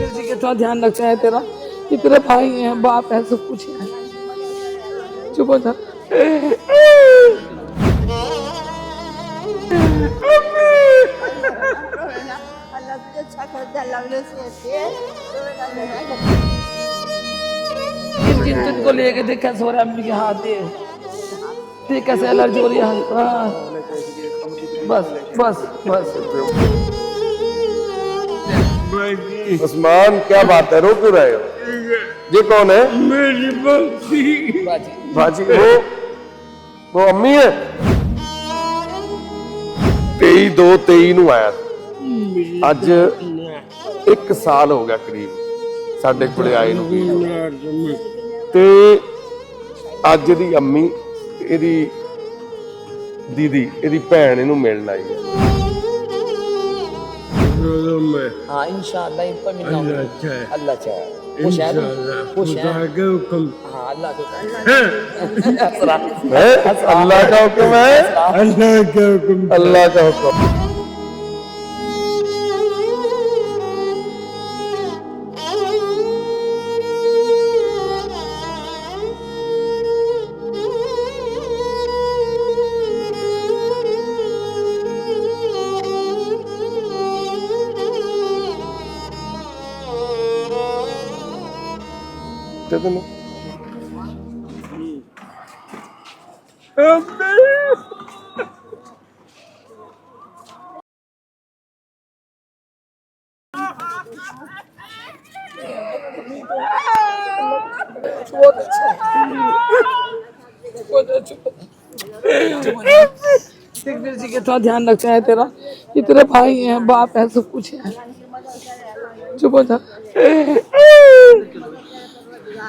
किसी के साथ ध्यान रखना है तेरा कि तेरे भाई हैं बाप है सब कुछ है चुप हो जा अच्छा कर दे अल्लाह से से जिन जिन तुझको लेके देख कैसे हो रहा है अम्मी के हाथ दे देख कैसे एलर्जी हो रही है हाँ। बस बस बस उस्मान क्या बात है रो क्यों रहे हो ये कौन है मेरी बच्ची बाजी बाजी वो वो ਅੰਮੀ ਹੈ 23 2 23 ਨੂੰ ਆਇਆ ਸੀ। ਅੱਜ 1 ਸਾਲ ਹੋ ਗਿਆ ਕਰੀਬ ਸਾਡੇ ਕੋਲੇ ਆਏ ਨੂੰ ਵੀ ਤੇ ਅੱਜ ਦੀ ਅੰਮੀ ਇਹਦੀ ਦੀਦੀ ਇਹਦੀ ਭੈਣ ਇਹਨੂੰ ਮਿਲਣ ਆਈ ਹੈ हाँ इंशाल्लाह इनको मिलना अल्लाह चाहे अल्लाह चाहे खुश है ना? इंशाल्लाह खुश है खुदा के हुक्म हाँ अल्लाह के हंस रहा। है अल्लाह का हुक्म है अल्लाह के हुक्म अल्लाह का हुक्म ਤੇ ਤੈਨੂੰ बहुत अच्छा बहुत अच्छा सिकंदर जी के साथ ध्यान रखना है तेरा कि तेरे भाई हैं बाप है सब कुछ है चुप हो जा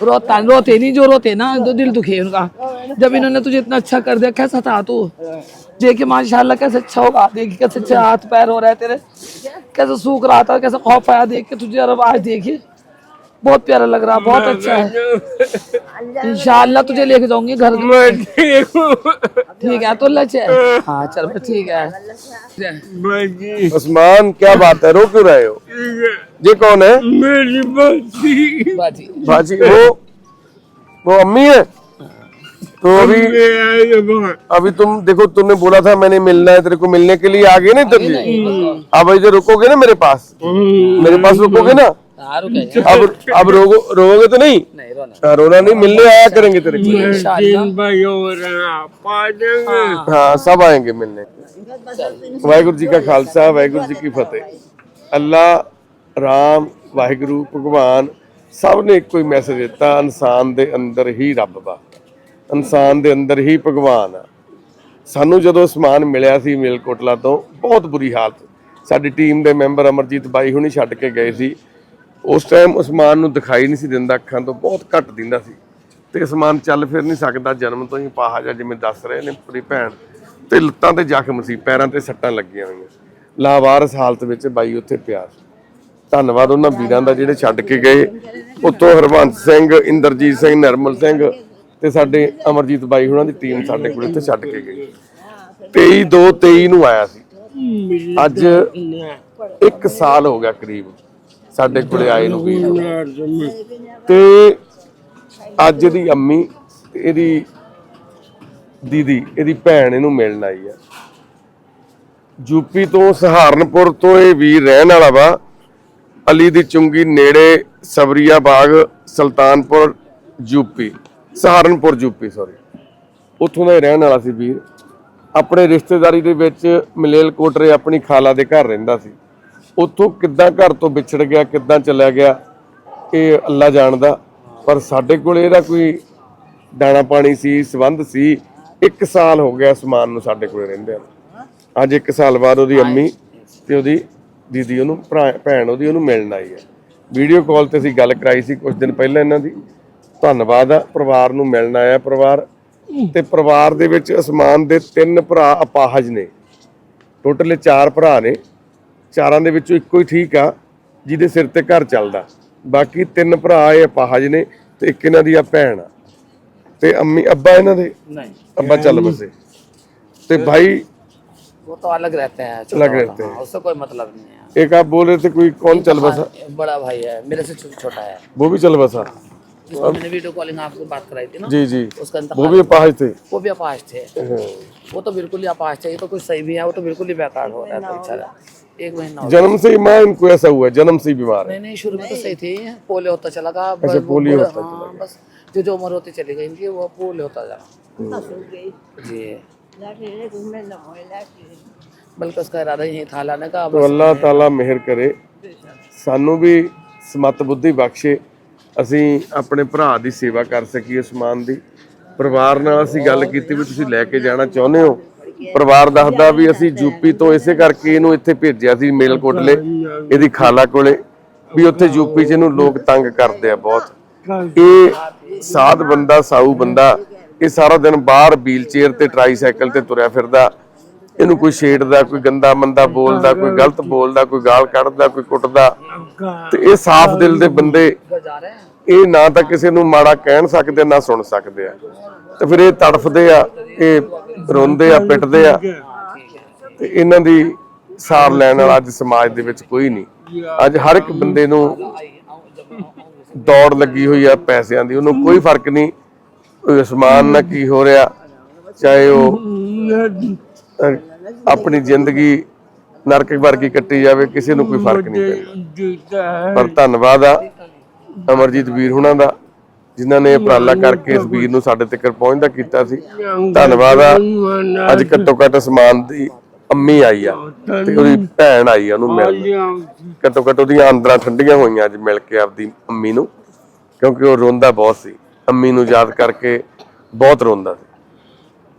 रोता रोते नहीं जो रोते ना तो दिल दुखे उनका। जब इन्होंने तुझे इतना अच्छा कर दिया कैसा था तू? देखे माशाल्लाह कैसे अच्छा होगा देखिए कैसे अच्छे हाथ पैर हो रहे तेरे। कैसे सूख रहा था कैसे खौफ आया देख के तुझे अरब आज देखिए बहुत प्यारा लग रहा बहुत अच्छा है। इंशाल्लाह तुझे लेके जाऊँगी घर। ठीक है। तो लचे हाँ चल ठीक है। उस्मान क्या बात है? रो क्यों रहे हो? ये कौन है? मेरी बच्ची बाजी। बाजी वो वो अम्मी है? तो अभी अभी तुम देखो तुमने बोला था मैंने मिलना है तेरे को मिलने के लिए आ गए ना इधर जी अब इधर रुकोगे ना मेरे पास? मेरे पास रुकोगे ना? हाँ रुके अब अब रोगो रोगे तो नहीं नहीं रोना हाँ, रोना नहीं मिलने आया करेंगे तेरे को इंशाल्लाह तीन भाई हो रहा पा देंगे हाँ सब आएंगे मिलने ਵਾਹਿਗੁਰੂ ਜੀ ਕਾ ਖਾਲਸਾ ਵਾਹਿਗੁਰੂ ਜੀ ਕੀ ਫਤਿਹ ਅੱਲਾ ਰਾਮ ਵਾਹਿਗੁਰੂ ਭਗਵਾਨ ਸਭ ਨੇ ਇੱਕੋ ਹੀ ਮੈਸੇਜ ਦਿੱਤਾ ਇਨਸਾਨ ਦੇ ਅੰਦਰ ਹੀ ਰੱਬ ਵਾ ਇਨਸਾਨ ਦੇ ਅੰਦਰ ਹੀ ਭਗਵਾਨ ਆ ਸਾਨੂੰ ਜਦੋਂ ਸਮਾਨ ਮਿਲਿਆ ਸੀ ਮੇਲਕੋਟਲਾ ਤੋਂ ਬਹੁਤ ਬੁਰੀ ਹਾਲਤ ਸਾਡੀ ਟੀਮ ਦੇ ਮੈਂਬਰ ਅਮਰਜੀਤ ਬਾਈ ਹੁਣੀ ਛੱਡ ਕੇ ਗਏ ਸੀ ਉਸ ਟਾਈਮ ਉਸਮਾਨ ਨੂੰ ਦਿਖਾਈ ਨਹੀਂ ਸੀ ਦਿੰਦਾ ਅੱਖਾਂ ਤੋਂ ਬਹੁਤ ਘੱਟ ਦਿੰਦਾ ਸੀ। ਤੇ ਉਸਮਾਨ ਚੱਲ ਫਿਰ ਨਹੀਂ ਸਕਦਾ ਜਨਮ ਤੋਂ ਹੀ ਪਾਹਾ ਜਾ ਜਿਵੇਂ ਦੱਸ ਰਹੇ ਨੇ ਪੂਰੀ ਭੈਣ। ਤੇ ਲੱਤਾਂ ਤੇ ਜ਼ਖਮ ਸੀ ਪੈਰਾਂ ਤੇ ਸੱਟਾਂ ਲੱਗੀਆਂ ਹੋਈਆਂ। ਲਾਵਾਰਸ ਹਾਲਤ ਵਿੱਚ ਬਾਈ ਉੱਥੇ ਪਿਆ ਸੀ। ਧੰਨਵਾਦ ਉਹਨਾਂ ਵੀਰਾਂ ਦਾ ਜਿਹੜੇ ਛੱਡ ਕੇ ਗਏ। ਉੱਤੋਂ ਹਰਵੰਤ ਸਿੰਘ ਇੰਦਰਜੀਤ ਸਿੰਘ ਨਰਮਲ ਸਿੰਘ ਤੇ ਸਾਡੇ ਅਮਰਜੀਤ ਬਾਈ ਹੁਣਾਂ ਦੀ ਟੀਮ ਸਾਡੇ ਕੋਲ ਇੱਥੇ ਛੱਡ ਕੇ ਗਈ 23 2 23 ਨੂੰ ਆਇਆ ਸੀ। ਅੱਜ 1 ਸਾਲ ਹੋ ਗਿਆ ਕਰੀਬ। ਸਾਡੇ ਕੋਲੇ ਆਏ ਨੂੰ ਵੀ। ਤੇ ਅੱਜ ਦੀ ਅੰਮੀ, ਇਹਦੀ ਦੀਦੀ, ਇਹਦੀ ਭੈਣ ਇਹਨੂੰ ਮਿਲਣ ਆਈ ਆ। ਯੂਪੀ ਤੋਂ ਸਹਾਰਨਪੁਰ ਤੋਂ ਇਹ ਵੀਰ ਰਹਿਣ ਵਾਲਾ ਵਾ। ਅਲੀ ਦੀ ਚੁੰਗੀ ਨੇੜੇ Sabria Bagh, Sultanpur UP Saharanpur UP sorry ਉੱਥੋਂ ਦਾ ਹੀ ਰਹਿਣ ਵਾਲਾ ਸੀ ਵੀਰ। ਆਪਣੇ ਰਿਸ਼ਤੇਦਾਰੀ ਦੇ ਵਿੱਚ ਮਲੇਲਕੋਟਰੇ ਆਪਣੀ ਖਾਲਾ ਦੇ ਘਰ ਰਹਿੰਦਾ ਸੀ। ਉੱਥੋਂ ਕਿੱਦਾਂ ਘਰ ਤੋਂ ਵਿਛੜ ਗਿਆ ਕਿੱਦਾਂ ਚਲਾ ਗਿਆ ਇਹ ਅੱਲਾ ਜਾਣਦਾ। ਪਰ ਸਾਡੇ ਕੋਲ ਇਹਦਾ ਕੋਈ ਦਾਣਾ ਪਾਣੀ ਸੀ ਸਬੰਧ ਸੀ 1 ਸਾਲ ਹੋ ਗਿਆ ਸਮਾਨ ਨੂੰ ਸਾਡੇ ਕੋਲੇ ਰਹਿੰਦੇ ਆ ਅੱਜ 1 ਸਾਲ ਬਾਅਦ ਉਹਦੀ ਅੰਮੀ ਤੇ ਉਹਦੀ ਦੀਦੀ ਉਹਨੂੰ ਭਰਾ- ਭੈਣ ਉਹਦੀ ਉਹਨੂੰ ਮਿਲਣ ਆਈ ਹੈ। ਵੀਡੀਓ ਕਾਲ ਤੇ ਅਸੀਂ ਗੱਲ ਕਰਾਈ ਸੀ ਕੁਝ ਦਿਨ ਪਹਿਲਾਂ ਇਹਨਾਂ ਦੀ। ਧੰਨਵਾਦ ਆ ਪਰਿਵਾਰ ਨੂੰ ਮਿਲਣ ਆਇਆ ਪਰਿਵਾਰ। ਤੇ ਪਰਿਵਾਰ ਦੇ ਵਿੱਚ ਅਸਮਾਨ ਦੇ ਤਿੰਨ ਭਰਾ ਅਪਾਹਜ ਨੇ। ਟੋਟਲ ਚਾਰ ਭਰਾ ਨੇ। ਚਾਰਾਂ ਦੇ ਵਿੱਚੋਂ ਇੱਕੋ ਹੀ ਠੀਕ ਆ ਜਿਹਦੇ ਸਿਰ ਤੇ ਘਰ ਚੱਲਦਾ ਬਾਕੀ ਤਿੰਨ ਭਰਾ ਇਹ ਅਪਾਹਜ ਨੇ ਤੇ ਇੱਕ ਇਹਨਾਂ ਦੀ ਆ ਭੈਣ ਆ ਤੇ ਅੰਮੀ ਅੱਬਾ ਇਹਨਾਂ ਦੇ नहीं ਅੱਬਾ ਚੱਲ ਬਸੇ ਤੇ ਭਾਈ वो तो अलग रहते हैं छोटा अलग वाला, रहते हैं। हाँ, उससे कोई मतलब नहीं है एक आप बोल रहे थे कोई कौन चल बसा हाँ, बड़ा भाई है मेरे से छो- छोटा है वो भी चल बसा जिसको मैंने वीडियो कॉलिंग आपसे बात कराई थी ना जी जी उसका वो इंतकाल भी अपाहज थे वो भी अपाश थे वो तो बिल्कुल ही अपाश थे ये तो कुछ सही भी है वो तो बिल्कुल ही बेकार हो रहा है बेचारा एक महीना हो गया। जन्म से ही माँ इनको ऐसा हुआ है जन्म से ही बीमार है नहीं नहीं शुरू में तो सही थी पोलियो होता चला गया अच्छा, बस वो पोलियो पूरा- होता हाँ, बस जो जो उम्र होती चली गई इनकी वो पोलियो होता जा ससुर गई जी लाठी ने घूमने न मोए लाठी बल्कि उसका इरादा यही था लाने का तो अल्लाह ताला ਮਿਹਰ ਕਰੇ ਸਾਨੂੰ ਵੀ ਸਮਤ ਬੁੱਧੀ ਬਖਸ਼ੇ ਅਸੀਂ ਆਪਣੇ ਭਰਾ ਦੀ ਸੇਵਾ ਕਰ ਸਕੀਏ ਉਸਮਾਨ ਦੀ ਪਰਿਵਾਰ ਨਾਲ ਅਸੀਂ ਗੱਲ ਕੀਤੀ ਵੀ ਤੁਸੀਂ ਲੈ ਕੇ ਜਾਣਾ ਚਾਹੁੰਦੇ ਹੋ ਪਰਿਵਾਰ ਦੱਸਦਾ ਵੀ ਅਸੀਂ ਯੂਪੀ ਤੋਂ ਇਸੇ ਕਰਕੇ ਇਹਨੂੰ ਇੱਥੇ ਭੇਜਿਆ ਸੀ ਮੇਲਕੋਟਲੇ, ਇਹਦੀ ਖਾਲਾ ਕੋਲੇ, ਵੀ ਉੱਥੇ ਯੂਪੀ 'ਚ ਇਹਨੂੰ ਲੋਕ ਤੰਗ ਕਰਦੇ ਆ ਬਹੁਤ। ਇਹ ਸਾਧ ਬੰਦਾ, ਸਾਊ ਬੰਦਾ, ਇਹ ਸਾਰਾ ਦਿਨ ਬਾਹਰ ਵੀਲਚੇਅਰ ਤੇ, ਟ੍ਰਾਈਸਾਈਕਲ ਤੇ ਤੁਰਿਆ ਫਿਰਦਾ। ਇਹਨੂੰ ਕੋਈ ਛੇੜ ਦਾ ਕੋਈ ਗੰਦਾ ਮੰਦਾ ਬੋਲਦਾ, ਕੋਈ ਗਲਤ ਬੋਲਦਾ, ਕੋਈ ਗਾਲ ਕੱਢਦਾ, ਕੋਈ ਕੁੱਟਦਾ। ਤੇ ਇਹ ਸਾਫ਼ ਦਿਲ ਦੇ ਬੰਦੇ, ਇਹ ਨਾ ਤਾਂ ਕਿਸੇ ਨੂੰ ਮਾੜਾ ਕਹਿਣ ਸਕਦੇ, ਨਾ ਸੁਣ ਸਕਦੇ ਆ। ਤੇ ਫਿਰ ਇਹ ਤੜਫਦੇ ਆ, ਇਹ ਰੋਂਦੇ ਆ ਪਿੱਟਦੇ ਆ। ਤੇ ਇਹਨਾਂ ਦੀ ਸਾਰ ਲੈਣ ਵਾਲਾ ਅੱਜ ਸਮਾਜ ਦੇ ਵਿੱਚ ਕੋਈ ਨਹੀਂ। ਅੱਜ ਹਰ ਇੱਕ ਬੰਦੇ ਨੂੰ ਦੌੜ ਲੱਗੀ ਹੋਈ ਆ ਪੈਸਿਆਂ ਦੀ ਉਹਨੂੰ ਕੋਈ ਫ਼ਰਕ ਨਹੀਂ। ਸਮਾਨ ਨਾਲ ਕੀ ਹੋ ਰਿਹਾ ਚਾਹੇ ਉਹ ਆਪਣੀ ਜ਼ਿੰਦਗੀ ਨਰਕ ਵਰਗੀ ਕੱਟੀ ਜਾਵੇ ਕਿਸੇ ਨੂੰ ਕੋਈ ਫ਼ਰਕ ਨਹੀਂ ਪੈਂਦਾ। ਪਰ ਧੰਨਵਾਦ ਆ ਅਮਰਜੀਤ ਵੀਰ ਹੁਣਾਂ ਦਾ। ਜਿਨ੍ਹਾਂ ਨੇ ਉਪਰਾਲਾ ਕਰਕੇ ਇਸ ਵੀਰ ਨੂੰ ਸਾਡੇ ਤੱਕ ਪਹੁੰਚਦਾ ਕੀਤਾ ਸੀ। ਧੰਨਵਾਦ ਆ। ਅੱਜ ਘੱਟੋ ਘੱਟ ਸਮਾਨ ਦੀ ਅੰਮੀ ਆਈ ਆ। ਤੇ ਉਹਦੀ ਭੈਣ ਆਈ ਆ ਉਹਨੂੰ ਮਿਲਣ। ਘੱਟੋ ਘੱਟ ਉਹਦੀਆਂ ਅੰਦਰਾਂ ਠੰਡੀਆਂ ਹੋਈਆਂ ਅੱਜ ਮਿਲ ਕੇ ਆਪਦੀ ਅੰਮੀ ਨੂੰ ਕਿਉਂਕਿ ਉਹ ਰੋਂਦਾ ਬਹੁਤ ਸੀ। ਅੰਮੀ ਨੂੰ ਯਾਦ ਕਰਕੇ ਬਹੁਤ ਰੋਂਦਾ ਸੀ।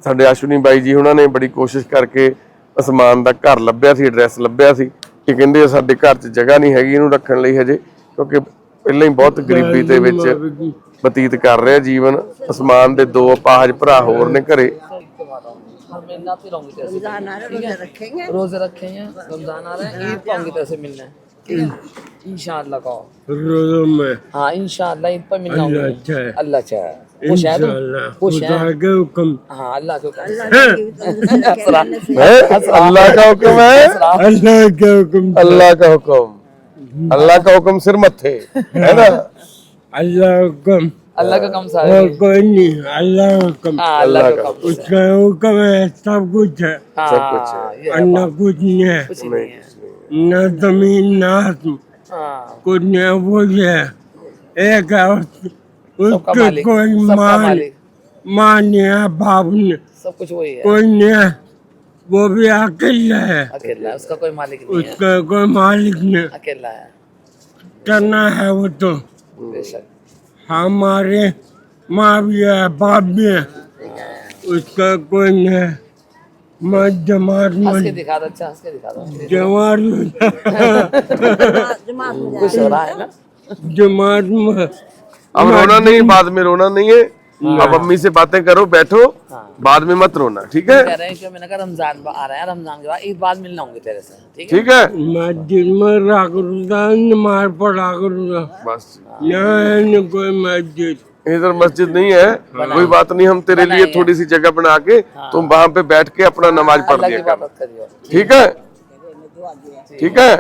ਸਾਡੇ ਅਸ਼ਵਨੀ ਬਾਈ ਜੀ ਉਹਨਾਂ ਨੇ ਬੜੀ ਕੋਸ਼ਿਸ਼ ਕਰਕੇ ਅਸਮਾਨ ਦਾ ਘਰ ਲੱਭਿਆ ਸੀ ਐਡਰੈਸ ਲੱਭਿਆ ਸੀ। ਕਿ ਕਹਿੰਦੇ ਸਾਡੇ ਘਰ 'ਚ ਜਗ੍ਹਾ ਨਹੀਂ ਹੈਗੀ ਇਹਨੂੰ ਰੱਖਣ ਲਈ ਹਜੇ ਕਿਉਂਕਿ ਪਹਿਲਾਂ ਹੀ ਬਹੁਤ ਗਰੀਬੀ ਦੇ ਵਿੱਚ ਬਤੀਤ ਕਰ ਰਿਹਾ ਜੀਵਨ ਅਸਮਾਨ ਦੇ ਦੋ ਅਪਾਹਜ ਭਰਾ ਹੋਰ ਨੇ ਘਰੇ हम मिलना आती रहूंगी तेरे से रमजान आ रहा है, रोजे रखेंगे रोजे रखेंगे रमजान आ रहे हैं ईद को आऊंगी तेरे से मिलने ठीक है इंशाल्लाह कहो रोज़ों में हाँ इंशाल्लाह ईद पर मिलना अल्लाह आऊंगी चाहे अल्लाह चाहे खुश है तुम इंशाअल्लाह खुश है खुदा के हुक्म हाँ अल्लाह के हुक्म से। अल्लाह की तंदुरुस्ती कहने से है अल्लाह का हुक्म है अल्लाह के हुक्म अल्लाह का हुक्म अल्लाह का हुक्म सिर मत्थे है ना? अल्लाह हुक्म। अल्लाह का कम सारे। और कोई नहीं अल्लाह हुक्म। हाँ अल्लाह का कम उसका हुक्म है सब कुछ है। हाँ ये है। अन्ना कुछ नहीं है। कुछ नहीं है। न ज़मीन न आसमान हाँ। कुछ नहीं वो है। एक है उसके कोई मान मालिक। नहीं है बाप नहीं सब कुछ वही है। कोई नहीं है। वो भी अकेला है। अकेला है उसका कोई मालिक नहीं उसका है। उसका कोई मालिक नहीं अकेला है। करना है वो तो। हमारे माँ भी है बाप भी है। उसका कोई नहीं है। मैं जमात में दिखा दो अच्छा हंस के दिखा दो। जमात में जमात हो रहा है ना? जमात में अब रोना नहीं बाद में रोना नहीं है। अब अम्मी से बातें करो बैठो बाद में मत रोना ठीक है? कह रहे हैं कि मैंने कहा रमज़ान आ रहा है रमज़ान के बाद ईद बाद मिलना होंगे तेरे से ठीक है? ठीक है? मस्जिद में रहा करूँगा नमाज़ पढ़ा करूँगा। बस। यहाँ कोई मस्जिद। इधर मस्जिद नहीं है कोई बात नहीं हम तेरे लिए थोड़ी सी जगह बना के तुम वहाँ पे बैठ के अपना नमाज़ पढ़ लिया कर। ठीक है? ठीक है?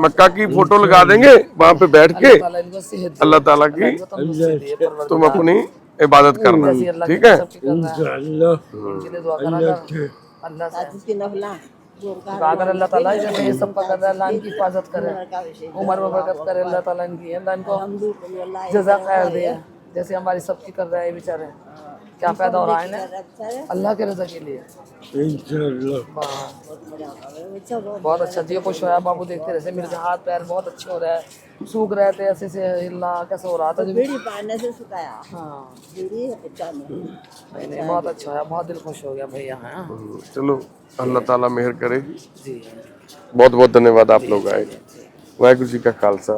मक्का की फ़ोटो लगा देंगे वहाँ पे बैठ के। अल्लाह ताला की। तुम अपनी इबादत करना। ठीक है? अगर अल्लाह ताला ये सब पकड़ रहा हिफाजत करे। उम्र बरकत करे अल्लाह ताला इनकी अल्लाह इनको जजा खैर दे। जैसे हमारी सबकी कर रहा है बेचारे। क्या फ़ायदा हो रहा है अल्लाह के रजा के लिए। बहुत अच्छा जी खुश हो रहा है। बाबू देखते रहे मेरे हाथ पैर बहुत अच्छे हो रहे हैं। सूख रहे थे ऐसे से हिलना कैसे हो रहा था? तो बीड़ी पाने से सुखाया। हाँ। नहीं बहुत अच्छा है। बहुत दिल खुश हो गया भैया हाँ चलो अल्लाह ताला मेहर करे। जी। बहुत बहुत धन्यवाद आप लोग आए वाहगुरु जी का खालसा।